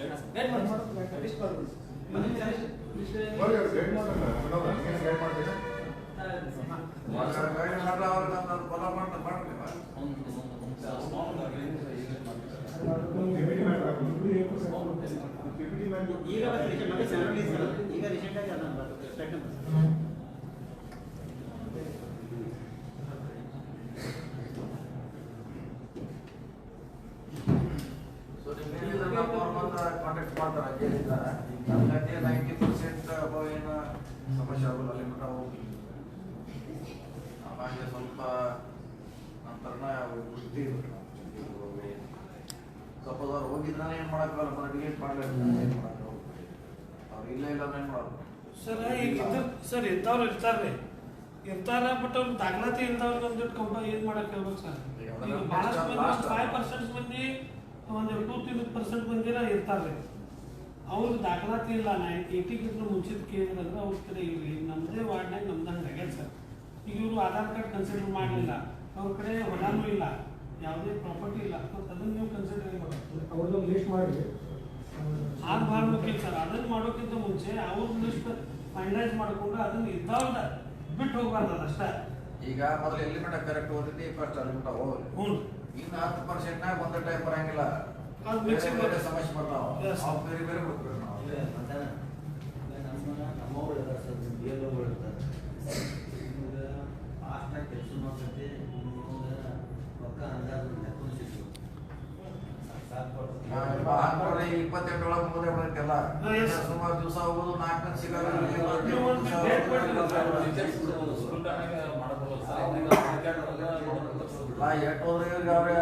ಈಗ. ಈಗ ರೀಸೆಂಟ್ ಆಗಿ ಅದನ್ನ ಬರ್ತದೆ ಸೊ ನಿಮ್ಗೆ ನಮ್ಮ ಅವ್ರ ಬಂದು ಕಾಂಟ್ಯಾಕ್ಟ್ ಮಾಡ್ತಾರೆ ಕೇಳಿದ್ರ ನಮ್ಗಂತೆ ನೈಂಟಿ ಪರ್ಸೆಂಟ್ ಅಬೌವ್ ಏನು ಸಮಸ್ಯೆ ಆಗೋಲ್ಲ ಅಲ್ಲಿ ಮಟ್ಟ ಹೋಗಿ ಆಮೇಲೆ ಸ್ವಲ್ಪ ನಂತರನ ಬುದ್ಧಿ ಸ್ವಲ್ಪ ಅವ್ರು ಹೋಗಿದ್ರೆ ಏನು ಮಾಡೋಕ್ಕಲ್ಲ ಏನು ಮಾಡೋದು ಅವ್ರು ಇಲ್ಲ ಇಲ್ಲ ಏನು ಮಾಡೋದು? ಸರ್ ಈಗ ಸರ್ ಇರ್ತಾರ ಬಟ್ ಅವ್ರ ದಾಖಲಾತಿ ಇಲ್ದವ್ರಿಗೆ ಒಂದು ಕಂಪ ಏನ್ ಹೇಳ್ಬೇಕು ಸರ್. ಈಗ ಮಂದಿ ಫೈವ್ ಪರ್ಸೆಂಟ್ ಮಂದಿ ಒಂದು ಟೂ ತ್ರೀ ಪರ್ಸೆಂಟ್ ಮಂದಿನ ಇರ್ತಾರ್ರಿ. ಅವ್ರ ದಾಖಲಾತಿ ಇಲ್ಲ ನಾ ಏಟಿಗಿಂತ ಮುಂಚಿತ ಕೇಳಿದ್ರೆ ಅವ್ರ ಕಡೆ ಇವ್ರಿ ನಮ್ದೇ ವಾರ್ಡ್ನಾಗ ನಮ್ದು ಹಂಗೆ ಆಗ್ಯದ ಸರ್. ಆಧಾರ್ ಕಾರ್ಡ್ ಕನ್ಸಿಡರ್ ಮಾಡಲಿಲ್ಲ. ಅವ್ರ ಕಡೆ ಹೊಲಾನು ಇಲ್ಲ. ಯಾವುದೇ ಪ್ರಾಪರ್ಟಿ ಇಲ್ಲ. ಮತ್ತು ಅದನ್ನ ನೀವು ಕನ್ಸಿಡರ್ ಮಾಡಬೇಕು ಅವ್ರದ್ದೊಂದು ಲಿಸ್ಟ್ ಮಾಡಿ. ಆಗ ಮಾಡ್ಬೇಕಿಲ್ಲ ಸರ್. ಅದನ್ನ ಮಾಡೋಕ್ಕಿಂತ ಮುಂಚೆ ಅವ್ರ ಲಿಸ್ಟ್ ಫೈನಲೈಸ್ ಮಾಡಿಕೊಂಡು ಅದನ್ನ ಇದ್ದಾವಲ್ಲ ಬಿಟ್ಟು ಹೋಗ್ಬಾರ್ದು ಅದಷ್ಟೇ ಈಗ ಮೊದಲು ಎಲ್ಲಿ ಮಟ್ಟ ಕರೆಕ್ಟ್ ಓದಿದ್ದೆ ಫಸ್ಟ್ ಅಲ್ಲಿ ಮಟ್ಟ ಹೋಗ್ಲಿ ಹ್ಞೂ ಇನ್ನು ಹತ್ತು ಪರ್ಸೆಂಟ್ನಾಗ ಒಂದ್ ಟೈಪ್ ಬರಂಗಿಲ್ಲ. ಸಮಸ್ಯೆ ಬರ್ತಾವ. ಬೇರೆ ಬೇರೆ ಬಿಡ್ಬೇಕು ನಾವು. ನಮ್ಮ ನಮ್ಮವ್ರು ಇದಾರೆ ಸರ್. ಬಿ ಎಲ್ ಓಗಳು ಇರ್ತಾರೆ. ನಿಮ್ಗೆ ರೊಕ್ಕ ಅಂದಾಜು ಲೆಕ್ಕ ಸಿಗ್ತದೆ ಸಾಕು ಹಾಕ್ಕೊಡ್ರಿ ಇಪ್ಪತ್ತೆಂಟು ಒಳಗೆ ಮುಗಿದೇ yes. ಸುಮಾರು ದಿವಸ ಹೋಗೋದು ನಾಲ್ಕು ಸಿಗಲ್ಲ. ನೀವು ಒಂದು date ಕೊಡ್ರಿ. ಟೀಚರ್ಸ್ ಸ್ಕೂಲ್ ಟೈಮ್ನಾಗ ಮಾಡಬಹುದು ಸರ್ ಇವಾಗ ಕ್ರಿಕೆಟ್ ನಾ ಎಟ್ ಹೋದ್ರೆ ಇವ್ರಿಗೆ ಅವ್ರೆ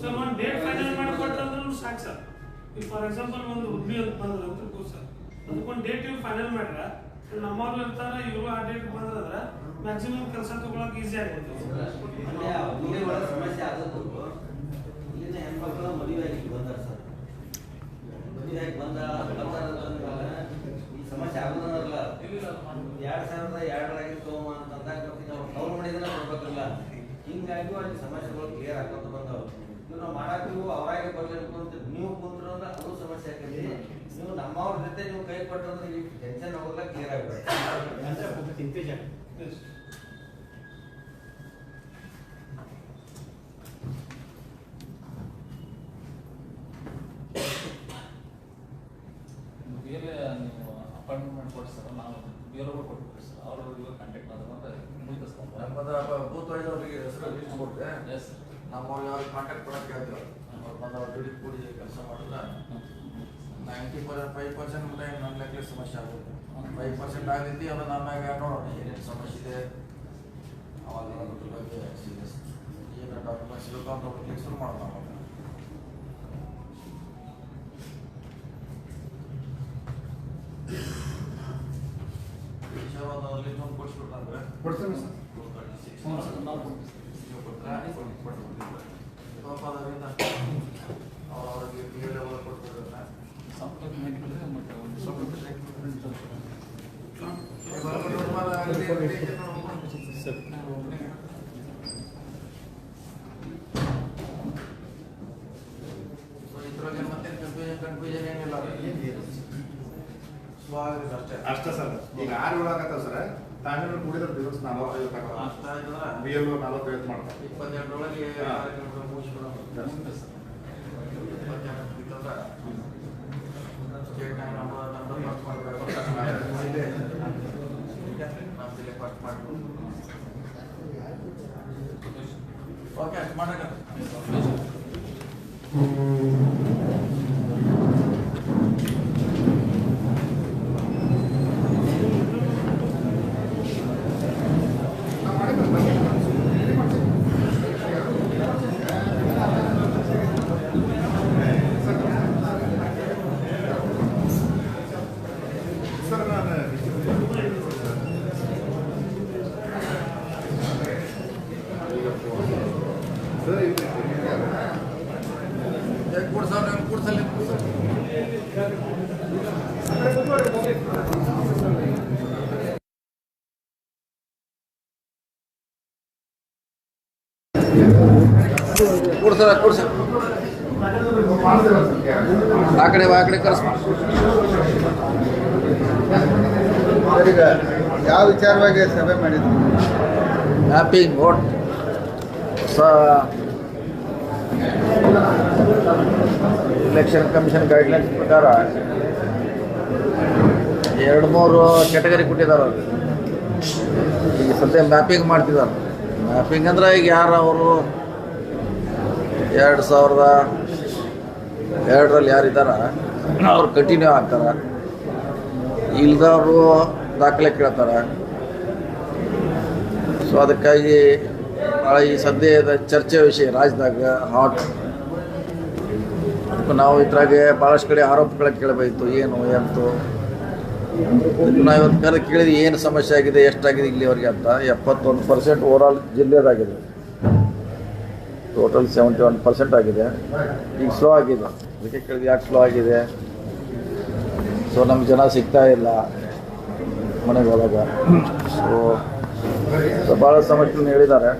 ಸರ್. ಒಂದು ಡೇಟ್ ಫೈನಲ್ ಮಾಡಿಕೊಟ್ರಂದ್ರೂ ಸಾಕು ಸರ್. ಈಗ ಫಾರ್ ಎಕ್ಸಾಂಪಲ್ ಒಂದು ಹುಬ್ಬಳ್ಳಿ ಅಂತ ಬಂದ್ರೆ ಅಂತ ಸರ್. ಅದಕ್ಕೊಂದು ಡೇಟ್ ಇವ್ರು ಫೈನಲ್ ಮಾಡ್ರ. ನಮ್ಮವ್ರು ಇರ್ತಾರೆ, ಇವರು ಆ ಡೇಟ್ ಬಂದ್ರೆ ಮ್ಯಾಕ್ಸಿಮಮ್ ಕೆಲಸ ತಗೊಳಕ್ ಈಸಿ ಆಗುತ್ತೆ. ಸಮಸ್ಯೆ ಆದದ್ದು ಇಲ್ಲಿನ ಹೆಣ್ಮಕ್ಳು ಮದುವೆ ಆಗಿ ಬಂದಾರ ಸರ್. ಮದುವೆ ಆಗಿ ಬಂದ ಈ ಸಮಸ್ಯೆ ಆಗೋದಲ್ಲ. ಎರಡ್ ಸಾವಿರದ ಎರಡರಾಗಿ ಅಂತಂದಾಗ ಮತ್ತೆ ನಾವು ಅವ್ರು ಹಿಂಗಾಗಿ ಅಲ್ಲಿ ಸಮಸ್ಯೆಗಳು ಕ್ಲಿಯರ್ ಆಗ್ಕೊಂತ ಬಂದವು. ಇವು ನಾವು ಮಾಡಾಕಿವು ಅವರಾಗೆ ಬರ್ಲಿಕ್ಕೆ ಅಂತ ನೀವು ಕುಂತ್ರು ಅದು ಸಮಸ್ಯೆ ಆಕೈತಿ. ನೀವು ನಮ್ಮವ್ರ ಜೊತೆ ನೀವು ಕೈ ಕೊಟ್ಟಂದ್ರೆ ಈ ಟೆನ್ಷನ್ ಹೋಗಲ್ಲ ಕ್ಲಿಯರ್ ಆಗ್ಬೇಕು ಬೇರೆ ನೀವು ಅಪಾಯಿಂಟ್ಮೆಂಟ್ ಮಾಡ್ಕೊಡಿ ಸರ್ ನಾವು ಬೇರೆ ಕೊಟ್ಬಿಡ್ರಿ ಸರ್ ಅವರು ಇವಾಗ ಕಾಂಟ್ಯಾಕ್ಟ್ ಮಾಡಿದ್ರೆ ನಮ್ಮದು ಬೂತ್ ವೈಸ್ ಅವ್ರಿಗೆ ಹೆಸರು ಲಿಸ್ಟ್ ಕೊಟ್ಟೆ ಎಸ್ ನಮ್ಮವ್ರಿಗೆ ಅವ್ರಿಗೆ ಕಾಂಟ್ಯಾಕ್ಟ್ ಕೊಡಕ್ಕೆ ಹೇಳ್ತೀವಿ ಅವ್ರು ಬಂದು ಅವ್ರ ದುಡ್ಡು ಕೂಡಿ ಕೆಲಸ ಮಾಡಿದ್ರೆ ನೈಂಟಿ ಪರ್ಸೆಂಟ್ ಫೈವ್ ಪರ್ಸೆಂಟ್ ಮಟ್ಟ ನನ್ನ ಲೆಕ್ಕ ಸಮಸ್ಯೆ ಆಗುತ್ತೆ ಫೈವ್ ಪರ್ಸೆಂಟ್ ಆಗಿದ್ದು ಅದು ನಮ್ಮಾಗ ನೋಡೋಣ ಏನೇನು ಸಮಸ್ಯೆ ಇದೆ ಅವಾಗ ಅದ್ರ ಬಗ್ಗೆ ಸೀರಿಯಸ್ ಏನು ಡಾಕ್ಯುಮೆಂಟ್ಸ್ ಇರುತ್ತೆ ಅಂತ ಹುಡುಕ್ಲಿಕ್ಕೆ ಶುರು ಮಾಡೋಣ ನಾವು ವಿಷಯ ಒಂದು ಲಿಸ್ಟ್ ಒಂದು ಕೊಡ್ಸ್ಬಿಟ್ರಂದ್ರೆ ಕೊಡ್ತೇನೆ ಸರ್ ಹ್ಞೂ ಸರ್ ನಾವು ನೀವು ಕೊಟ್ರೆ ಕೊಟ್ಬಿಡ್ತೀವಿ ಪಾಪ ಅದರಿಂದ ಅವ್ರು ಅವ್ರಿಗೆ ಬಿ ಎಲ್ ಲೆವೆಲ್ ಕೊಡ್ತಿದ್ರೆ ಸಂಪರ್ಕ ಮಾಡಿಬಿಟ್ರೆ ಮತ್ತೆ ಒಂದು ಸ್ವಲ್ಪ ಇದ್ರಲ್ಲಿ ಮತ್ತೆ ಕನ್ಫ್ಯೂಷನ್ ಕನ್ಫ್ಯೂಷನ್ ಏನಿಲ್ಲ ಸ್ವಾಗತ ಅಷ್ಟೇ ಅಷ್ಟೇ ಸರ್. ಈಗ ಆರು ಏಳು ಆಗತ್ತವ ಸರ್? ತಾಂಡ್ರ ಕುಡಿದ್ರೆ ದಿವಸ ನಲವತ್ತೈದು ಬಿ ಎಲ್ ನಲವತ್ತೈದು ಮಾಡ್ತಾರೆ. ಇಪ್ಪತ್ತೆಂಟರೊಳಗೆ ಹಾ. ಕಾರ್ಯಕ್ರಮ ಮುಗಿಸ್ಬಿಡೋಣ ಮುಂದೆ ಸರ್ ಇಪ್ಪತ್ತೆಂಟು ಬಿತ್ತಂದ್ರೆ ಸ್ಟೇಟ್ ಟೈಮ್ ನಮ್ಮ ನಂಬರ್ ಫಸ್ಟ್ ಮಾಡಬೇಕು ನಮ್ದಿಲ್ಲೇ ಫಸ್ಟ್ ಮಾಡ್ಬೇಕು ಓಕೆ ಅಷ್ಟು ಕೊಡ್ಸರ ಕೊಡ್ಸ ಆ ಕಡೆ ಆ ಕಡೆ ಕರ್ಸ ಈಗ ಯಾವ ವಿಚಾರವಾಗಿ ಸಭೆ ಮಾಡಿದ್ರು ಹ್ಯಾಪಿ ವೋಟ್ ಹೊಸ ಎಲೆಕ್ಷನ್ ಕಮಿಷನ್ ಗೈಡ್ಲೈನ್ಸ್ ಪ್ರಕಾರ ಎರಡು ಮೂರು ಕ್ಯಾಟಗರಿ ಕೊಟ್ಟಿದ್ದಾರೆ ಅವ್ರು. ಈಗ ಸದ್ಯ ಮ್ಯಾಪಿಂಗ್ ಮಾಡ್ತಿದ್ದಾರೆ. ಮ್ಯಾಪಿಂಗ್ ಅಂದ್ರೆ ಈಗ ಯಾರು ಅವರು? ಎರಡು ಸಾವಿರದ ಎರಡರಲ್ಲಿ ಯಾರಿದ್ದಾರ ಅವ್ರು ಕಂಟಿನ್ಯೂ ಆಗ್ತಾರೆ? ಇಲ್ದವರು ದಾಖಲೆ ಕೇಳ್ತಾರೆ? ಸೊ ಅದಕ್ಕಾಗಿ ಭಾಳ ಈ ಸದ್ಯದ ಚರ್ಚೆ ವಿಷಯ, ರಾಜ್ಯದಾಗ, ಹಾಟ್. ನಾವು ಇದ್ರಾಗೆ ಭಾಳಷ್ಟು ಕಡೆ ಆರೋಪಗಳ ಕೇಳಬೇಕಿತ್ತು. ಏನು, ಎಂತು. ನಾವು ಇವತ್ತು ಕರೆ ಕೇಳಿದ್ವಿ ಏನು ಸಮಸ್ಯೆ ಆಗಿದೆ, ಎಷ್ಟಾಗಿದೆ ಇಲ್ಲಿವರೆಗೆ ಅಂತ. ಎಪ್ಪತ್ತೊಂದು ಪರ್ಸೆಂಟ್ ಓವರಾಲ್ ಜಿಲ್ಲೆದಾಗಿದೆ. ಟೋಟಲ್ ಸೆವೆಂಟಿ ಒನ್ ಪರ್ಸೆಂಟ್ ಆಗಿದೆ. ಈಗ ಸ್ಲೋ ಆಗಿದೆ. ಅದಕ್ಕೆ ಕೇಳಿದ್ವಿ ಯಾಕೆ ಸ್ಲೋ ಆಗಿದೆ? ಸೊ ನಮ್ಗೆ ಜನ ಸಿಗ್ತಾ ಇಲ್ಲ ಮನೆಗೆ ಹೋದಾಗ. ಸೊ ಸೊ ಭಾಳ ಸಮಸ್ಯೆಗಳನ್ನ ಹೇಳಿದ್ದಾರೆ.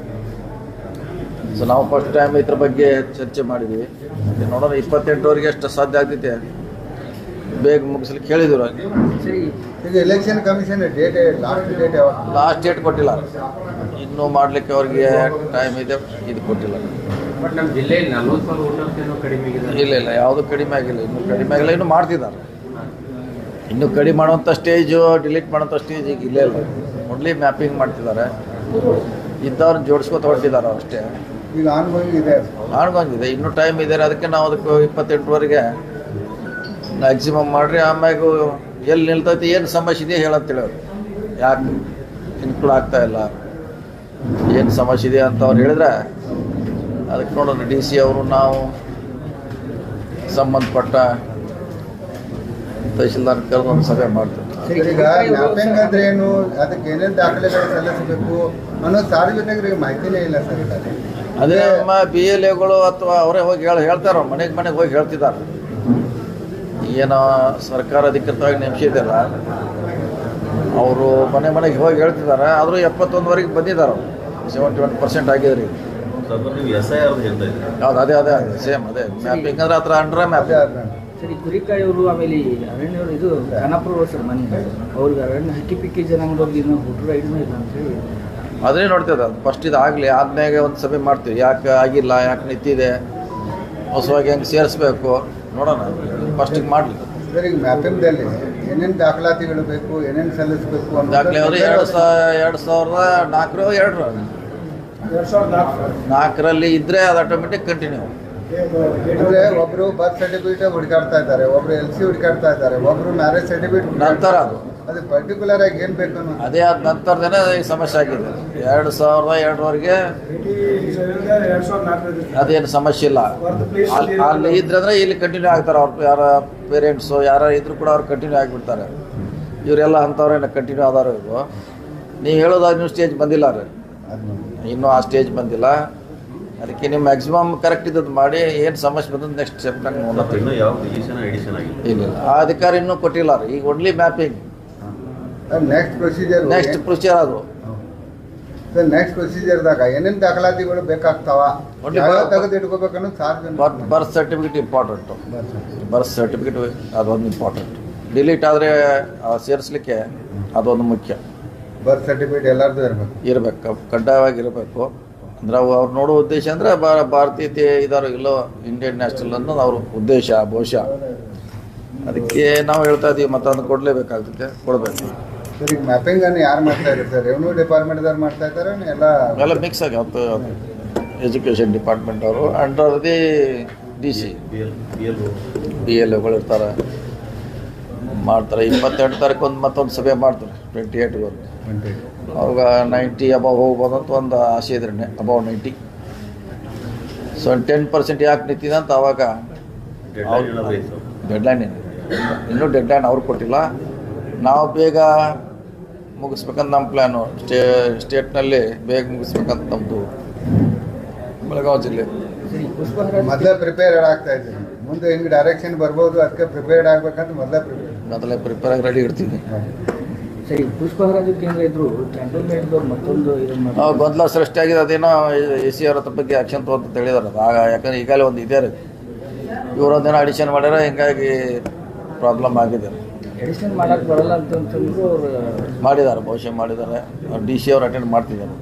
ಸೊ ನಾವು ಫಸ್ಟ್ ಟೈಮ್ ಇದ್ರ ಬಗ್ಗೆ ಚರ್ಚೆ ಮಾಡಿದ್ವಿ. ನೋಡೋಣ ಇಪ್ಪತ್ತೆಂಟುವರೆಗೆ ಎಷ್ಟು ಸಾಧ್ಯ ಆಗ್ತೈತೆ. ಬೇಗ ಮುಗಿಸ್ಲಿಕ್ಕೆ ಹೇಳಿದ್ರು ಈಗ election commission date last date ಯಾವಾಗ? ಲಾಸ್ಟ್ ಡೇಟ್ ಕೊಟ್ಟಿಲ್ಲ. ಇನ್ನೂ ಮಾಡಲಿಕ್ಕೆ ಅವ್ರಿಗೆ ಟೈಮ್ ಇದೆ. ಇದು ಕೊಟ್ಟಿಲ್ಲ. ಇಲ್ಲ ಇಲ್ಲ ಯಾವುದು ಕಡಿಮೆ ಆಗಿಲ್ಲ. ಇನ್ನೂ ಕಡಿಮೆ ಆಗಿಲ್ಲ ಇನ್ನೂ ಮಾಡ್ತಿದ್ದಾರೆ. ಇನ್ನು ಕಡಿಮೆ ಮಾಡುವಂಥ ಸ್ಟೇಜು ಡಿಲೀಟ್ ಮಾಡೋಂಥ ಸ್ಟೇಜ್ ಈಗ ಇಲ್ಲೇ ಇಲ್ಲ. ಓನ್ಲಿ ಮ್ಯಾಪಿಂಗ್ ಮಾಡ್ತಿದ್ದಾರೆ. ಇದ್ದವ್ರನ್ನ ಜೋಡಿಸ್ಕೊತ ಹೊರಟಿದ್ದಾರೆ ಅಷ್ಟೇ. ಈಗ ಆನ್ಗೋಯಿಂಗ್ ಇದೆ ಮಾಡ್ಕೊಂಗಿದೆ ಇನ್ನೂ ಟೈಮ್ ಇದೆ ಅದಕ್ಕೆ ನಾವು ಅದಕ್ಕೆ ಇಪ್ಪತ್ತೆಂಟುವರೆಗೆ ಮ್ಯಾಕ್ಸಿಮಮ್ ಮಾಡಿರಿ. ಆಮ್ಯಾಗ ಎಲ್ಲಿ ನಿಲ್ತೈತಿ ಏನು ಸಮಸ್ಯೆ ಇದೆ ಹೇಳಂತೇಳಿ ಅವ್ರು ಯಾಕೆ ಇನ್ಕ್ಲೂಡ್ ಆಗ್ತಾ ಇಲ್ಲ. ಏನು ಸಮಸ್ಯೆ ಇದೆ ಅಂತ ಅವ್ರು ಹೇಳಿದ್ರೆ ಅದಕ್ಕೆ ನೋಡೋಣ. ಡಿ ಸಿ ಅವರು ನಾವು ಸಂಬಂಧಪಟ್ಟ ತಹಶೀಲ್ದಾರ್ ಕರೆದು ಒಂದು ಸಭೆ ಮಾಡ್ತೀವಿ. ಈಗ ಮ್ಯಾಪಿಂಗ್ ಅಂದ್ರೆ ಏನು ಅದಕ್ಕೆ ಏನೇನು ದಾಖಲೆಗಳು ಸಲ್ಲಿಸಬೇಕು ಅನ್ನೋದು ಸಾರ್ವಜನಿಕರಿಗೆ ಮಾಹಿತಿನೇ ಇಲ್ಲ ಸರ್. ಅದೇ ನಮ್ಮ ಬಿ ಎಲ್ ಎಗಳು ಅಥವಾ ಅವರೇ ಹೋಗಿ ಹೇಳಿ ಹೇಳ್ತಾರ ಮನೆಗೆ ಮನೆಗೆ ಹೋಗಿ ಹೇಳ್ತಿದ್ದಾರೆ. ಏನೋ ಸರ್ಕಾರ ಅಧಿಕೃತವಾಗಿ ನೇಮಿಸಿದ್ದಲ್ಲ ಅವರು ಮನೆ ಮನೆಗೆ ಹೋಗಿ ಹೇಳ್ತಿದ್ದಾರೆ ಆದರೂ ಎಪ್ಪತ್ತೊಂದುವರೆಗೆ ಬಂದಿದ್ದಾರೆ ಸೆವೆಂಟಿ ಒನ್ ಪರ್ಸೆಂಟ್ ಆಗಿದ್ರಿ. ಹೌದು ಅದೇ ಅದೇ ಅದೇ ಸೇಮ್ ಅದೇ. ಮ್ಯಾಪಿಂಗ್ ಅಂದ್ರೆ ಹತ್ರ ಅಂಡ್ರ ಮ್ಯಾಪ್ ಸರಿ ಕುರಿಕಾಯಿ ಅವರು ಆಮೇಲೆ ಈ ಅರಣ್ಯವರು ಇದು ಖಾನಾಪುರ ಸರ್ ಮನೆ. ಅವ್ರಿಗೆ ಅರಣ್ಯ ಹಕ್ಕಿ ಪಿಕ್ಕಿ ಜನಾಂಗದವ್ರಿಗೆ ಇನ್ನೂ ಹುಟ್ಟರು ಇಲ್ಲ ಅಂತ ಹೇಳಿ. ಅದೇ ನೋಡ್ತಿದ್ದೆ ಅದು. ಫಸ್ಟ್ ಇದು ಆಗಲಿ ಆದ್ಮೇಲೆ ಒಂದು ಸಭೆ ಮಾಡ್ತೀವಿ. ಯಾಕೆ ಆಗಿಲ್ಲ ಯಾಕೆ ನಿಂತಿದೆ? ಹೊಸವಾಗಿ ಹೆಂಗೆ ಸೇರಿಸ್ಬೇಕು? ನೋಡೋಣ. ಫಸ್ಟಿಗೆ ಮಾಡಲಿ. ಈಗ ಮ್ಯಾಪಿಂಗ್ದಲ್ಲಿ ಏನೇನು ದಾಖಲಾತಿಗಳು ಬೇಕು ಏನೇನು ಸಲ್ಲಿಸಬೇಕು ಅಂತ ದಾಖಲೆ ಅವರು ಎರಡು ಎರಡು ಸಾವಿರದ ನಾಲ್ಕರು ಎರಡರ. ನಾಲ್ಕು ನಾಲ್ಕರಲ್ಲಿ ಇದ್ದರೆ ಅದು ಆಟೋಮೆಟಿಕ್ ಕಂಟಿನ್ಯೂ ಅಂದರೆ ಒಬ್ರು ಬರ್ತ್ ಸರ್ಟಿಫಿಕೇಟ್ ಹುಡುಕಾಡ್ತಾ ಇದ್ದಾರೆ ಒಬ್ಬರು ಎಲ್ ಸಿ ಹುಡುಕಾಡ್ತಾ ಇದ್ದಾರೆ ಒಬ್ಬರು ಮ್ಯಾರೇಜ್ ಸರ್ಟಿಫಿಕೇಟ್ ನಂತರ ಅದು. ಪರ್ಟಿಕ್ಯುಲರ್ ಆಗಿ ಏನು ಬೇಕು ಅದೇ ಆದ ನಂತರದೇನೆ ಈ ಸಮಸ್ಯೆ ಆಗಿದೆ. ಎರಡು ಸಾವಿರದ ಎರಡರವರೆಗೆ ಅದೇನು ಸಮಸ್ಯೆ ಇಲ್ಲ. ಅಲ್ಲಿ ಅಲ್ಲಿ ಇದ್ರೆ ಅಂದ್ರೆ ಇಲ್ಲಿ ಕಂಟಿನ್ಯೂ ಆಗ್ತಾರೆ ಅವ್ರ ಯಾರ ಪೇರೆಂಟ್ಸು ಯಾರು ಇದ್ರು ಕೂಡ ಅವ್ರು ಕಂಟಿನ್ಯೂ ಆಗಿಬಿಡ್ತಾರೆ. ಇವರೆಲ್ಲ ಅಂಥವ್ರೇನು ಕಂಟಿನ್ಯೂ ಆದಾರ ಇವರು. ನೀವು ಹೇಳೋದಾಗ ನೀವು ಸ್ಟೇಜ್ ಬಂದಿಲ್ಲ ರೀ. ಇನ್ನೂ ಆ ಸ್ಟೇಜ್ ಬಂದಿಲ್ಲ. ಅದಕ್ಕೆ ನೀವು ಮ್ಯಾಕ್ಸಿಮಮ್ ಕರೆಕ್ಟ್ ಇದ್ದದ್ದು ಮಾಡಿ ಏನು ಸಮಸ್ಯೆ ಬಂದದ್ದು ನೆಕ್ಸ್ಟ್ ಸ್ಟೆಪ್ ನಂಗೆ ನೋಡತ್ತೀವಿ ಇನ್ನೂ ಯಾವ ಡಿಸಿಷನ್ ಎಡಿಷನ್ ಆಗಿದೆ ಇಲ್ಲ ಇಲ್ಲ. ಆ ಅಧಿಕಾರ ಇನ್ನೂ ಕೊಟ್ಟಿಲ್ಲ ರೀ. ಈಗ only mapping next procedure next procedure ಅದು. ಸರ್ ನೆಕ್ಸ್ಟ್ ಪ್ರೊಸೀಜರ್ದಾಗ ಏನೇನು ದಾಖಲಾತಿಗಳು ಬೇಕಾಗ್ತಾವ? ತೆಗೆದು ಇಟ್ಕೋಬೇಕು ಅನ್ನೋದು ಸಾರ್ವಜನಿಕ birth certificate important birth certificate ಅದೊಂದು ಇಂಪಾರ್ಟೆಂಟ್ ಡಿಲೀಟ್ ಆದರೆ ಸೇರಿಸ್ಲಿಕ್ಕೆ ಅದೊಂದು ಮುಖ್ಯ. ಬರ್ತ್ ಸರ್ಟಿಫಿಕೇಟ್ ಎಲ್ಲರದ್ದು ಇರಬೇಕು. ಇರಬೇಕು ಕಡ್ಡಾಯವಾಗಿ ಇರಬೇಕು. ಅಂದ್ರೆ ಅವು ಅವ್ರು ನೋಡೋ ಉದ್ದೇಶ ಅಂದರೆ ಭಾರತೀಯ ಭಾರತೀಯತೆ ಇದಾರೋ ಇಲ್ಲೋ ಇಂಡಿಯನ್ ನ್ಯಾಷನಲ್ ಅನ್ನೋದು ಅವ್ರ ಉದ್ದೇಶ ಬಹುಶಃ ಅದಕ್ಕೆ ನಾವು ಹೇಳ್ತಾ ಇದೀವಿ ಮತ್ತೊಂದು ಕೊಡಲೇಬೇಕಾಗ್ತದೆ ಕೊಡಬೇಕು. ಸರ್ ಈಗ ಮ್ಯಾಪಿಂಗ್ ಅನ್ನು ಯಾರು ಮಾಡ್ತಾ ಇರ್ತಾರೆ ರೆವೆನ್ಯೂ ಡಿಪಾರ್ಟ್ಮೆಂಟ್ದವ್ರು ಮಾಡ್ತಾ ಇದ್ದಾರೆ ಎಲ್ಲ ಎಲ್ಲ ಮಿಕ್ಸ್ ಆಗಿ ಅದು ಎಜುಕೇಷನ್ ಡಿಪಾರ್ಟ್ಮೆಂಟ್ ಅವರು. Under the D C D L ಎಗಳು ಇರ್ತಾರೆ. ಮಾಡ್ತಾರೆ. ಇಪ್ಪತ್ತೆರಡು ತಾರೀಕು ಒಂದು ಮತ್ತೊಂದು ಸಭೆ ಮಾಡ್ತಾರೆ. ಟ್ವೆಂಟಿ ಏಯ್ಟ್ವರೆಗೆ ಅವಾಗ ನೈಂಟಿ ಅಬೌವ್ ಹೋಗ್ಬೋದು ಅಂತ ಒಂದು ಆಸೆ ಇದ್ರೆ above ninety so ten percent ಯಾಕೆ ನಿಂತಿದೆ ಅಂತ ಅವಾಗ ಡೆಡ್ಲೈನ್ ಏನು ಇನ್ನೂ ಡೆಡ್ಲೈನ್ ಅವ್ರು ಕೊಟ್ಟಿಲ್ಲ. ನಾವು ಬೇಗ ಮುಗಿಸ್ಬೇಕಂತ ನಮ್ಮ ಪ್ಲ್ಯಾನು ಸ್ಟೇ ಸ್ಟೇಟ್ನಲ್ಲಿ ಬೇಗ ಮುಗಿಸ್ಬೇಕಂತ ನಮ್ಮದು ಬೆಳಗಾವಿ ಜಿಲ್ಲೆ. ಮೊದಲೇ ಪ್ರಿಪೇರ್ ಆಗ್ತಾ ಇದ್ದೀವಿ ಮುಂದೆ ಹೆಂಗೆ ಡೈರೆಕ್ಷನ್ ಬರ್ಬೋದು ಅದಕ್ಕೆ ಪ್ರಿಪೇರ್ಡ್ ಆಗಬೇಕಂತ ಮೊದಲೇ ಪ್ರಿಪೇರ್ ಮೊದಲೇ ಪ್ರಿಪೇರ್ ಆಗಿ ರೆಡಿ ಇರ್ತೀವಿ ಸರಿ ಪುಷ್ಪಹರಾಜು ಕೇಂದ್ರ ಇದ್ರು ಕ್ಯಾಂಟೋನ್ಮೆಂಟ್ದವ್ರು ಮತ್ತೊಂದು ಇದನ್ನು ನಾವು ಗೊಂದಲ ಸೃಷ್ಟಿಯಾಗಿದೆ ಅದೇನೋ ಎ ಸಿ ಅವರ ಬಗ್ಗೆ ಆಕ್ಷನ್ ತಗೊಂತ ಹೇಳಿದಾರೆ. ಅದು ಆಗ ಯಾಕಂದ್ರೆ ಈಗಾಗಲೇ ಒಂದು ಇದೆ ರೀ ಇವರೊಂದೇನೋ ಅಡಿಷನ್ ಮಾಡ್ಯಾರ ಹಿಂಗಾಗಿ ಪ್ರಾಬ್ಲಮ್ ಆಗಿದೆ. ಎಡಿಷನ್ ಮಾಡಕ್ ಬರಲ್ಲ ಅಂತಂತಂದ್ರು ಅವ್ರು ಮಾಡಿದ್ದಾರೆ ಬಹುಶಃ ಮಾಡಿದ್ದಾರೆ. ಡಿ ಸಿ ಅವ್ರು ಅಟೆಂಡ್ ಮಾಡ್ತಿದ್ದಾರೆ.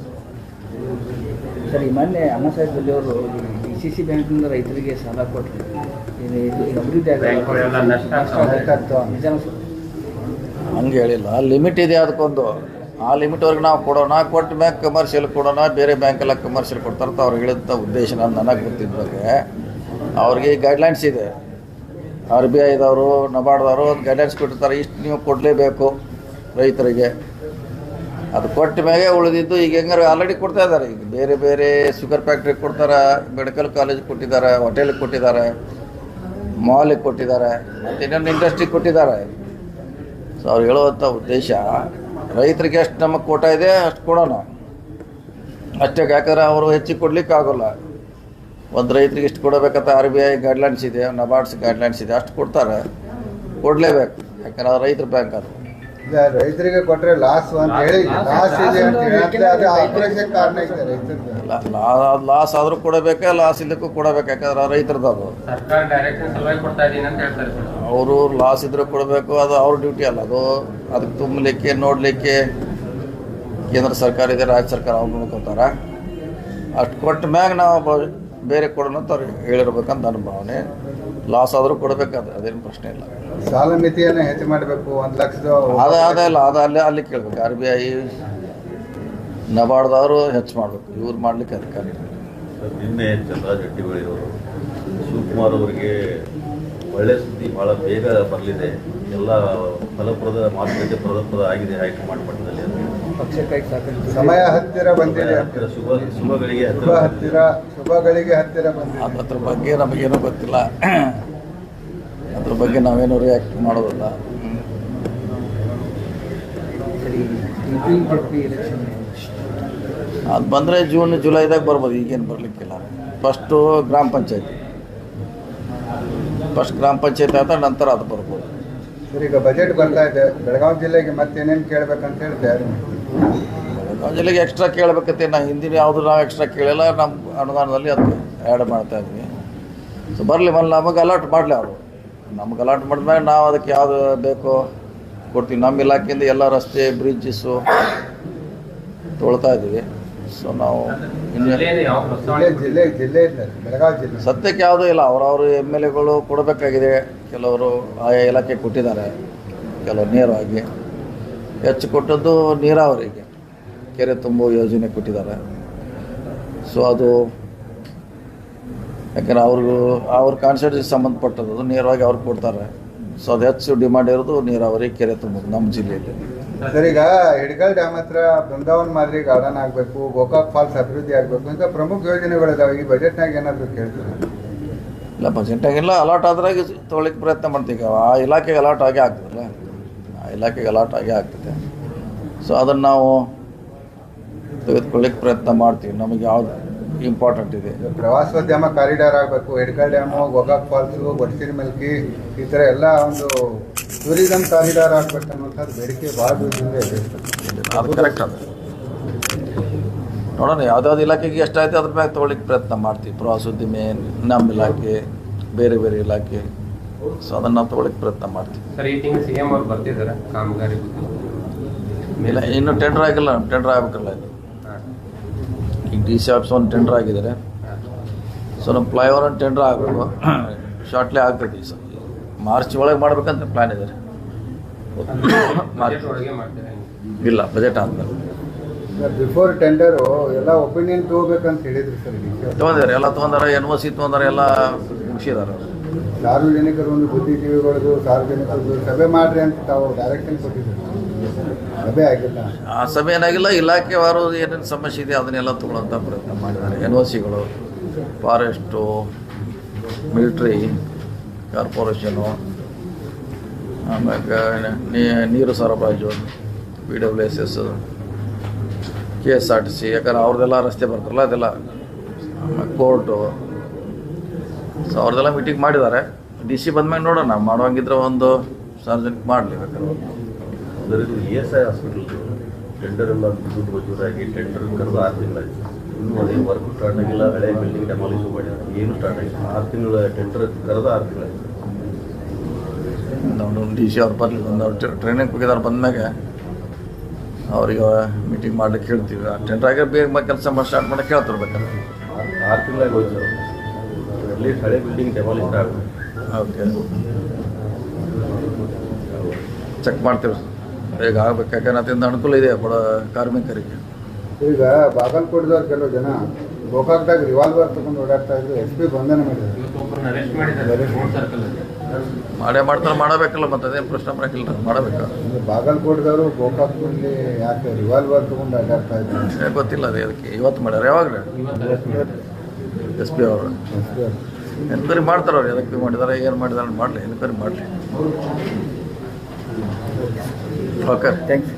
ಸರಿ ಮೊನ್ನೆ ಅಮ್ಮ ಸಾಹೇಬಲ್ಲಿ ಅವರು ಡಿ ಸಿ ಸಿ ಬ್ಯಾಂಕ್ನಿಂದ ರೈತರಿಗೆ ಸಾಲ ಕೊಟ್ಟರು ಇದು ಇದು. ಅಭಿವೃದ್ಧಿ. ನಿಜಾನ? ಹಂಗೆ ಹೇಳಿಲ್ಲ. ಲಿಮಿಟ್ ಇದೆ ಅದಕ್ಕೊಂದು. ಆ ಲಿಮಿಟ್ವರೆಗೆ ನಾವು ಕೊಡೋಣ ಕೊಟ್ಟ ಮ್ಯಾಗ ಕಮರ್ಷಿಯಲ್ ಕೊಡೋಣ ಬೇರೆ ಬ್ಯಾಂಕೆಲ್ಲ ಕಮರ್ಷಿಯಲ್ ಕೊಡ್ತಾರಂತ ಅಂತ ಅವ್ರು ಹೇಳಿದಂಥ ಉದ್ದೇಶ ನಾನು ನನಗೆ ಗೊತ್ತಿದ್ದ ಬಗ್ಗೆ. ಅವ್ರಿಗೆ ಗೈಡ್ಲೈನ್ಸ್ ಇದೆ. ಆರ್ ಬಿ ಐದವರು, ನಬಾರ್ಡ್ದವರು ಒಂದು ಗೈಡೆನ್ಸ್ ಕೊಟ್ಟಿರ್ತಾರೆ, ಇಷ್ಟು ನೀವು ಕೊಡಲೇಬೇಕು ರೈತರಿಗೆ. ಅದು ಕೊಟ್ಟ ಮೇಲೆ ಉಳಿದಿದ್ದು ಈಗ ಹೆಂಗಾರು ಆಲ್ರೆಡಿ ಕೊಡ್ತಾ ಇದ್ದಾರೆ. ಈಗ ಬೇರೆ ಬೇರೆ ಶುಗರ್ ಫ್ಯಾಕ್ಟ್ರಿಗೆ ಕೊಡ್ತಾರೆ ಮೆಡಿಕಲ್ ಕಾಲೇಜ್ ಕೊಟ್ಟಿದ್ದಾರೆ ಹೋಟೆಲಿಗೆ ಕೊಟ್ಟಿದ್ದಾರೆ ಮಾಲಿಗೆ ಕೊಟ್ಟಿದ್ದಾರೆ, ಮತ್ತು ಇನ್ನೊಂದು ಇಂಡಸ್ಟ್ರಿಗೆ ಕೊಟ್ಟಿದ್ದಾರೆ. ಸೊ ಅವ್ರು ಹೇಳುವಂಥ ಉದ್ದೇಶ, ರೈತರಿಗೆ ಎಷ್ಟು ನಮಗೆ ಕೋಟ ಇದೆ, ಅಷ್ಟು ಕೊಡೋಣ. ಅಷ್ಟೇ ಯಾಕಂದ್ರೆ ಅವರು ಹೆಚ್ಚಿಗೆ ಕೊಡ್ಲಿಕ್ಕೆ ಆಗೋಲ್ಲ ಒಂದು ರೈತರಿಗೆ ಇಷ್ಟು ಕೊಡಬೇಕಂತ ಆರ್ ಬಿ ಐ ಗೈಡ್ಲೈನ್ಸ್ ಇದೆ ನಬಾರ್ಡ್ಸ್ ಗೈಡ್ಲೈನ್ಸ್ ಇದೆ ಅಷ್ಟು ಕೊಡ್ತಾರೆ. ಕೊಡಲೇಬೇಕು. ಯಾಕಂದ್ರೆ ಅದು ರೈತರ ಬ್ಯಾಂಕ್ ಅದು. ಇಲ್ಲ ರೈತರಿಗೆ ಕೊಟ್ಟರೆ ಲಾಸ್ ಅಂತ ಹೇಳಿ ಲಾಸ್ ಇದೆ ಅಂತ ಹೇಳಿ ಅದು ಆಪರೇಷನ್ ಕಾರಣ ಇದೆ ರೈತರಿಗೆ ಲಾಸ್ ಆದರೂ ಕೊಡಬೇಕು ಲಾಸ್ ಇದಕ್ಕೂ ಕೊಡಬೇಕು ಯಾಕಂದ್ರೆ ರೈತರದ್ದು ಅದು. ಸರ್ಕಾರ ಡೈರೆಕ್ಷನ್ ಸಲುವಾಗಿ ಕೊಡ್ತಾ ಇದೀನಿ ಅಂತ ಹೇಳ್ತಾರೆ ಸರ್. ಅವರು ಲಾಸ್ ಇದ್ರೆ ಕೊಡಬೇಕು ಅದು ಅವ್ರ ಡ್ಯೂಟಿ ಅಲ್ಲ ಅದು ಅದಕ್ಕೆ ತುಂಬಲಿಕ್ಕೆ ನೋಡಲಿಕ್ಕೆ ಕೇಂದ್ರ ಸರ್ಕಾರ ಇದೆ ರಾಜ್ಯ ಸರ್ಕಾರ ಅವ್ರು ನೋಡ್ಕೊತಾರೆ ಅಷ್ಟು ಕೊಟ್ಟ ಮ್ಯಾಗ ನಾವು ಬೇರೆ ಕೊಡೋಣ ಅಂತ ಅವ್ರು ಹೇಳಿರ್ಬೇಕಂತ ನನ್ನ ಭಾವನೆ ಲಾಸ್ ಆದರೂ ಕೊಡಬೇಕಾದ್ರೆ ಅದೇನು ಪ್ರಶ್ನೆ ಇಲ್ಲ. ಸಾಲ ಮಿತಿಯನ್ನು ಹೆಚ್ಚು ಮಾಡಬೇಕು ಒಂದು ಲಕ್ಷದ ಅದ ಅದಲ್ಲ ಅದು ಅಲ್ಲೇ ಅಲ್ಲಿ ಕೇಳಬೇಕು. ಆರ್ ಬಿ ಐ ನಬಾರ್ದವರು ಹೆಚ್ಚು ಮಾಡಬೇಕು. ಇವ್ರು ಮಾಡಲಿಕ್ಕೆ ಅಧಿಕಾರ ಇಲ್ಲ. ಸರ್, ನಿನ್ನೆ ಚಂದ್ರ ಜಟ್ಟಿಗಳಿರೋರು ಶಿವಕುಮಾರ್ ಅವರಿಗೆ ಒಳ್ಳೆ ಸುದ್ದಿ ಬಹಳ ಬೇಗ ಬರಲಿದೆ. ಎಲ್ಲ ಫಲಪ್ರದ ಮಾತುಕತೆ ಫಲಪ್ರದ ಆಗಿದೆ ಹೈಕಮಾಂಡ್ ಮಟ್ಟದಲ್ಲಿ ಅಂತ. ಪಕ್ಷಕ್ಕಾಗಿ ಸಾಕಷ್ಟು ಸಮಯ ಹತ್ತಿರ ಬಂದಿದೆ. ಹತ್ತಿರ ಶುಭ ಶುಭಗಳಿಗೆ ಶುಭ ಹತ್ತಿರ ಶುಭಗಳಿಗೆ ಹತ್ತಿರ ಬಂದಿದೆ. ಅದ್ರ ಬಗ್ಗೆ ನಮಗೇನು ಗೊತ್ತಿಲ್ಲ. ಅದ್ರ ಬಗ್ಗೆ ನಾವೇನು ರಿಯಾಕ್ಟ್ ಮಾಡೋದಿಲ್ಲ. ಅದು ಬಂದರೆ ಜೂನ್ ಜುಲೈದಾಗ ಬರ್ಬೋದು ಈಗೇನು ಬರಲಿಕ್ಕಿಲ್ಲ. ಫಸ್ಟು ಗ್ರಾಮ ಪಂಚಾಯತಿ. ಫಸ್ಟ್ ಗ್ರಾಮ ಪಂಚಾಯತಿ ಆದ ನಂತರ ಅದು ಬರ್ಬೋದು. ಸರ್ ಈಗ ಬಜೆಟ್ ಬರ್ತಾ ಇದೆ. ಬೆಳಗಾವಿ ಜಿಲ್ಲೆಗೆ ಮತ್ತೇನೇನು ಕೇಳಬೇಕಂತ ಹೇಳ್ತಾರೆ ಬೆಳಗಾವಿ ಜಿಲ್ಲೆಗೆ ಎಕ್ಸ್ಟ್ರಾ ಕೇಳಬೇಕಂತೆ ನಾ ಹಿಂದಿನ ಯಾವುದು ನಾವು ಎಕ್ಸ್ಟ್ರಾ ಕೇಳಿಲ್ಲ. ನಮ್ಮ ಅನುದಾನದಲ್ಲಿ ಅದು ಆ್ಯಡ್ ಮಾಡ್ತಾ ಇದ್ವಿ. ಸೊ ಬರಲಿ ಮಲ್ಲಿ ನಮಗೆ ಅಲರ್ಟ್ ಮಾಡಲಿ ಅವರು. ನಮ್ಗೆ ಅಲರ್ಟ್ ಮಾಡಿದ್ಮೇಲೆ ನಾವು ಅದಕ್ಕೆ ಯಾವುದು ಬೇಕೋ ಕೊಡ್ತೀವಿ. ನಮ್ಮ ಇಲಾಖೆಯಿಂದ ಎಲ್ಲ ರಸ್ತೆ ಬ್ರಿಡ್ಜಸ್ಸು ತೊಳ್ತಾ ಇದ್ದೀವಿ. ಸೊ ನಾವು ಇನ್ನು ಜಿಲ್ಲೆ ಜಿಲ್ಲೆ ಬೆಳಗಾವಿ ಜಿಲ್ಲೆ. ಸದ್ಯಕ್ಕೆ ಯಾವುದೂ ಇಲ್ಲ. ಅವರವರು ಎಂ ಎಲ್ ಎಗಳು ಕೊಡಬೇಕಾಗಿದೆ. ಕೆಲವರು ಆಯಾ ಇಲಾಖೆ ಕೊಟ್ಟಿದ್ದಾರೆ. ಕೆಲವರು ನೇರವಾಗಿ. ಹೆಚ್ಚು ಕೊಟ್ಟದ್ದು ನೀರಾವರಿಗೆ. ಕೆರೆ ತುಂಬೋ ಯೋಜನೆ ಕೊಟ್ಟಿದ್ದಾರೆ. ಸೊ ಅದು ಯಾಕಂದ್ರೆ ಅವ್ರಿಗೂ, ಅವ್ರ ಕಾನ್ಸ್ಟಿಟ್ಯೂನ್ಸಿ ಸಂಬಂಧಪಟ್ಟದ್ದು, ಅದು ನೇರವಾಗಿ ಅವ್ರಿಗೆ ಕೊಡ್ತಾರೆ. ಸೊ ಅದು ಹೆಚ್ಚು ಡಿಮಾಂಡ್ ಇರೋದು ನೀರಾವರಿ, ಕೆರೆ ತುಂಬೋದು ನಮ್ಮ ಜಿಲ್ಲೆಯಲ್ಲಿ. ಸರ್, ಈಗ ಹಿಡ್ಗಲ್ ಡ್ಯಾಮ್ ಹತ್ರ ಬೃಂದಾವನ್ ಮಾದರಿ ಗಾರ್ಡನ್ ಆಗಬೇಕು, ಗೋಕಾಕ್ ಫಾಲ್ಸ್ ಅಭಿವೃದ್ಧಿ ಆಗಬೇಕು ಅಂತ ಪ್ರಮುಖ ಯೋಜನೆಗಳಿದಾವೆ. ಈ ಬಜೆಟ್ನಾಗ ಏನಾದರೂ ಕೇಳ್ತೀರಾ? ಇಲ್ಲ ಬಜೆಟಾಗೆಲ್ಲ ಅಲಾಟ್ ಆದ್ರಾಗ ತೊಗೊಳಿಕ್ಕೆ ಪ್ರಯತ್ನ ಮಾಡ್ತೀವಿ. ಆ ಇಲಾಖೆಗೆ ಅಲಾಟ್ ಆಗೇ ಆಗ್ತದಲ್ಲ? ಆ ಇಲಾಖೆಗೆ ಅಲಾಟ್ ಆಗೇ ಆಗ್ತದೆ. ಸೊ ಅದನ್ನು ನಾವು ತೆಗೆದುಕೊಳ್ಳಿಕ್ಕೆ ಪ್ರಯತ್ನ ಮಾಡ್ತೀವಿ. ನಮಗೆ ಯಾವ್ದು ಇಂಪಾರ್ಟೆಂಟ್ ಇದೆ? ಈಗ ಪ್ರವಾಸೋದ್ಯಮ ಕಾರಿಡಾರ್ ಆಗಬೇಕು ಹಿಡ್ಕಲ್ ಡ್ಯಾಮು ಗೋಕಾಕ್ ಫಾಲ್ಸು ಬಡ್ಸಿನ ಮಿಲ್ಕಿ ಈ ಥರ ಎಲ್ಲ ಒಂದು ಟೂರಿಸಂ ಕಾರಿಡಾರ್ ಆಗ್ಬೇಕು ಅನ್ನೋಂಥದ್ದು ಬೇಡಿಕೆ ಭಾಳ ದಿವಸದಿಂದ ಇದೆ. ಅದು ಕರೆಕ್ಟ್ ಅದು ನೋಡೋಣ ಯಾವುದಾವ್ದು ಇಲಾಖೆಗೆ ಎಷ್ಟಾಯ್ತು ಅದ್ರ ಮ್ಯಾಗ ತೊಗೊಳಿಕ್ಕೆ ಪ್ರಯತ್ನ ಮಾಡ್ತೀವಿ. ಪ್ರವಾಸೋದ್ಯಮೆ ನಮ್ಮ ಇಲಾಖೆ ಬೇರೆ ಬೇರೆ ಇಲಾಖೆ. ಸೊ ಅದನ್ನು ನಾವು ತೊಗೊಳಿಕ್ಕೆ ಪ್ರಯತ್ನ ಮಾಡ್ತೀವಿ. ಸರ್ ಈ ತಿಂಗಳು ಸಿ ಎಂ ಅವ್ರು ಬರ್ತಿದ್ದಾರೆ ಕಾಮಗಾರಿ ಇಲ್ಲ ಇನ್ನು ಟೆಂಡರ್ ಆಗಿಲ್ಲ ಟೆಂಡರ್ ಆಗಬೇಕಲ್ಲ ಇದು ಈಗ ಡಿ ಸಿ ಆಫೀಸ್ ಒಂದು ಟೆಂಡರ್ ಆಗಿದ್ದಾರೆ ಸೊ ನಮ್ಮ ಫ್ಲೈಓವರ್ ಒಂದು ಟೆಂಡರ್ ಆಗಬೇಕು. ಶಾರ್ಟ್ಲಿ ಆಗ್ತದೆ ಈ ಸಲ. ಮಾರ್ಚ್ ಒಳಗೆ ಮಾಡ್ಬೇಕಂತ ಪ್ಲ್ಯಾನ್ ಇದೆ ಇಲ್ಲ ಬಜೆಟ್ ಆದ್ಮೇಲೆ. ಬಿಫೋರ್ ಟೆಂಡರು ಎಲ್ಲ ಒಪಿನಿಯನ್ ತಗೋಬೇಕಂತ ಹೇಳಿದ್ರು ಸರ್ ತೊಗೊಂಡಿದ್ದಾರೆ ಎಲ್ಲ ತೊಗೊಂಡಾರ ಎನ್ ಒ ಸಿ ತೊಗೊಂಡಾರ ಎಲ್ಲ ಮುಗಿಸಿದಾರ. ಸಾರ್ವಜನಿಕರು ಒಂದು ಬುದ್ಧಿಜೀವಿಗಳದು ಸಾರ್ವಜನಿಕರದು ಸಭೆ ಮಾಡ್ರಿ ಅಂತ ತಾವು ಡೈರೆಕ್ಷನ್ ಕೊಟ್ಟಿದ್ರು. ಸಭೆ ಆಗಿಲ್ಲ. ಆ ಸಭೆ ಏನಾಗಿಲ್ಲ ಇಲಾಖೆವಾರು ಏನೇನು ಸಮಸ್ಯೆ ಇದೆ ಅದನ್ನೆಲ್ಲ ತಗೊಳ್ಳೋಂಥ ಪ್ರಯತ್ನ ಮಾಡಿದ್ದಾರೆ. ಎನ್ ಒ ಸಿಗಳು ಫಾರೆಸ್ಟು ಮಿಲಿಟ್ರಿ ಕಾರ್ಪೊರೇಷನು ಆಮ್ಯಾಗ ನೀರು ಸರಬರಾಜು P W S S K S R T C ಯಾಕಂದ್ರೆ ಅವ್ರದ್ದೆಲ್ಲ ರಸ್ತೆ ಬರ್ತಾರಲ್ಲ ಅದೆಲ್ಲ ಕೋರ್ಟು ಸೊ ಅವ್ರದ್ದೆಲ್ಲ ಮೀಟಿಂಗ್ ಮಾಡಿದ್ದಾರೆ ಡಿ ಸಿ ಬಂದ್ಮೇಲೆ ನೋಡೋಣ ಮಾಡುವಂಗಿದ್ರೆ ಒಂದು ಸಾರ್ವಜನಿಕ ಮಾಡಲಿ ಬೇಕಾದ್ರೆ E S I hospital tender ಎಲ್ಲ ದುಡ್ಡು ಮಂಜೂರಾಗಿ ಟೆಂಡರ್ ಕರೆದು ಆರು ತಿಂಗಳಾಯ್ತು ಇನ್ನೂ ಅದೇ ವರ್ಕ್ ಸ್ಟಾರ್ಟ್ ಆಗಿಲ್ಲ ಹಳೆ ಬಿಲ್ಡಿಂಗ್ ಡೆಮಾಲಿಷ್ ಮಾಡಿದ್ದಾರೆ ಏನು ಸ್ಟಾರ್ಟ್ ಆಗಿಲ್ಲ ಆರು ತಿಂಗಳ ಟೆಂಡರ್ ಕರೆದು ಆರು ತಿಂಗಳಾಯ್ತು ನಾವು ಡಿ ಸಿ ಅವ್ರು ಬರಲಿ ಒಂದು ಟ್ರೈನಿಂಗ್ ಹೋಗಿದ್ದಾರೆ ಬಂದ್ಮ್ಯಾಗ ಅವ್ರಿಗೆ ಮೀಟಿಂಗ್ ಮಾಡ್ಲಿಕ್ಕೆ ಹೇಳ್ತೀವಿ. ಅರ್ಜೆಂಟ್ ಆಗಿ ಬೇಗ ಕೆಲಸ ಮಾಡಿ ಸ್ಟಾರ್ಟ್ ಮಾಡಕ್ಕೆ ಹೇಳ್ತಾರೆ ಬೇಕಾದ್ರೆ ಆರು ತಿಂಗಳಾಗಿ ಹೋಯ್ತು. ಸರ್ ಅಟ್ಲೀಸ್ಟ್ ಹಳೆ ಬಿಲ್ಡಿಂಗ್ ಡೆಮಾಲಿಷ್ ಓಕೆ. ಚೆಕ್ ಮಾಡ್ತೀವಿ. ಬೇಗ ಆಗ್ಬೇಕು. ಯಾಕಂದ್ರೆ ಅದರಿಂದ ಅನುಕೂಲ ಇದೆ ಬಡ ಕಾರ್ಮಿಕರಿಗೆ. ಈಗ ಬಾಗಲಕೋಟದವ್ರು ಕೆಲವು ಜನ ಗೋಕಾಕ್ದಾಗ ರಿವಾಲ್ವರ್ ತಗೊಂಡು ಓಡಾಡ್ತಾ ಇದ್ರು. ಎಸ್ ಪಿ ಬಂಧನ ಮಾಡಿದ್ದಾರೆ. ಮಾಡೇ ಮಾಡ್ತಾರೆ ಮಾಡಬೇಕಲ್ಲ ಮತ್ತೆ ಅದೇನು ಪ್ರಶ್ನೆ ಬರೋಕ್ಕಿಲ್ಲ ಮಾಡಬೇಕು? ಅಂದ್ರೆ ಬಾಗಲಕೋಟದವರು ಗೋಕಾಕ್ನಲ್ಲಿ ಯಾಕೆ ರಿವಾಲ್ವರ್ ತಗೊಂಡು ಅಡ್ಡಾಡ್ತಾ ಇದ್ದಾರೆ? ಗೊತ್ತಿಲ್ಲ ಅದೇ ಅದಕ್ಕೆ ಇವತ್ತು ಮಾಡ್ಯಾರ ಯಾವಾಗ ಎಸ್ ಪಿ ಅವರು. ಎನ್ಕ್ವೈರಿ ಮಾಡ್ತಾರೆ ಅವ್ರು ಎದಕ್ಕೆ ಮಾಡಿದಾರೆ ಏನು ಮಾಡಿದಾರೆ ಮಾಡಲಿ ಎನ್ಕ್ವೈರಿ ಮಾಡಲಿ. Okay thanks